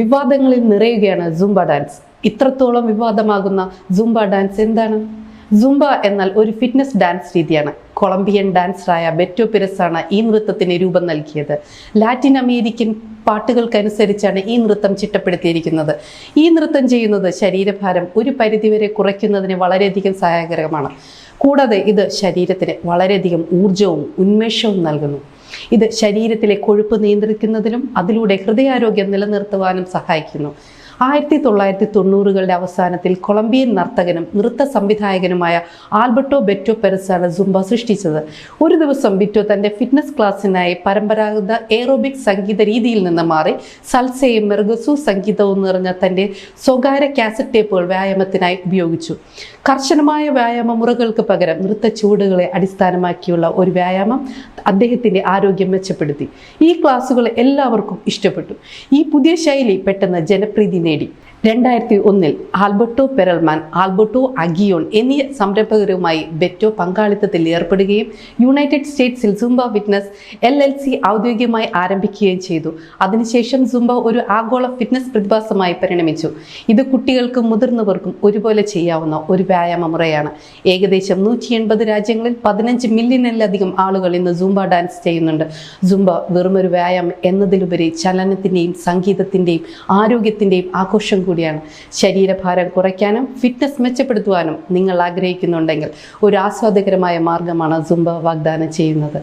വിവാദങ്ങളിൽ നിറയുകയാണ് Zumba dance. ഇത്രത്തോളം വിവാദമാകുന്ന Zumba dance എന്താണ്? സുംബ എന്നാൽ ഒരു ഫിറ്റ്നസ് ഡാൻസ് രീതിയാണ്. കൊളംബിയൻ ഡാൻസറായ ബെറ്റോ പിരസ് ആണ് ഈ നൃത്തത്തിന് രൂപം നൽകിയത്. ലാറ്റിൻ അമേരിക്കൻ പാട്ടുകൾക്കനുസരിച്ചാണ് ഈ നൃത്തം ചിട്ടപ്പെടുത്തിയിരിക്കുന്നത്. ഈ നൃത്തം ചെയ്യുന്നത് ശരീരഭാരം ഒരു പരിധിവരെ കുറയ്ക്കുന്നതിന് വളരെയധികം സഹായകരമാണ്. കൂടാതെ ഇത് ശരീരത്തിന് വളരെയധികം ഊർജവും ഉന്മേഷവും നൽകുന്നു. ഇത് ശരീരത്തിലെ കൊഴുപ്പ് നിയന്ത്രിക്കുന്നതിനും അതിലൂടെ ഹൃദയാരോഗ്യം നിലനിർത്തുവാനും സഹായിക്കുന്നു. ആയിരത്തി തൊള്ളായിരത്തി തൊണ്ണൂറുകളുടെ അവസാനത്തിൽ കൊളംബിയൻ നർത്തകനും നൃത്ത സംവിധായകനുമായ ആൽബർട്ടോ ബെറ്റോ പെരസാണ് സുംബ സൃഷ്ടിച്ചത്. ഒരു ദിവസം ബിറ്റോ തന്റെ ഫിറ്റ്നസ് ക്ലാസ്സിനായി പരമ്പരാഗത എയറോബിക് സംഗീത രീതിയിൽ നിന്ന് മാറി സൽസയും മെർഗസു സംഗീതവും നിറഞ്ഞ തന്റെ സ്വകാര്യ കാസറ്റ് ടേപ്പുകൾ വ്യായാമത്തിനായി ഉപയോഗിച്ചു. കർശനമായ വ്യായാമ മുറകൾക്ക് പകരം നൃത്ത ചുവടുകളെ അടിസ്ഥാനമാക്കിയുള്ള ഒരു വ്യായാമം അദ്ദേഹത്തിന്റെ ആരോഗ്യം മെച്ചപ്പെടുത്തി. ഈ ക്ലാസ്സുകൾ എല്ലാവർക്കും ഇഷ്ടപ്പെട്ടു. ഈ പുതിയ ശൈലി പെട്ടെന്ന് ജനപ്രീതി നേടി. നേടി രണ്ടായിരത്തി ഒന്നിൽ ആൽബർട്ടോ പെരൽമാൻ ആൽബർട്ടോ അഗിയോൺ എന്നീ സംരംഭകരുമായി ബെറ്റോ പങ്കാളിത്തത്തിൽ ഏർപ്പെടുകയും United സ്റ്റേറ്റ്സിൽ Zumba fitness L L C ഔദ്യോഗികമായി ആരംഭിക്കുകയും ചെയ്തു. അതിനുശേഷം സുംബ ഒരു ആഗോള ഫിറ്റ്നസ് പ്രതിഭാസമായി പരിണമിച്ചു. ഇത് കുട്ടികൾക്കും മുതിർന്നവർക്കും ഒരുപോലെ ചെയ്യാവുന്ന ഒരു വ്യായാമ മുറയാണ് ഏകദേശം നൂറ്റി എൺപത് രാജ്യങ്ങളിൽ പതിനഞ്ച് മില്യണിലധികം ആളുകൾ ഇന്ന് സുംബ ഡാൻസ് ചെയ്യുന്നുണ്ട്. സുംബ വെറുമൊരു വ്യായാമം എന്നതിലുപരി ചലനത്തിന്റെയും സംഗീതത്തിന്റെയും ആരോഗ്യത്തിന്റെയും ആഘോഷം കൂടിയാണ്. ശരീരഭാരം കുറയ്ക്കാനും ഫിറ്റ്നസ് മെച്ചപ്പെടുത്തുവാനും നിങ്ങൾ ആഗ്രഹിക്കുന്നുണ്ടെങ്കിൽ ഒരു ആസ്വാദകരമായ മാർഗമാണ് സുംബ വാഗ്ദാനം ചെയ്യുന്നത്.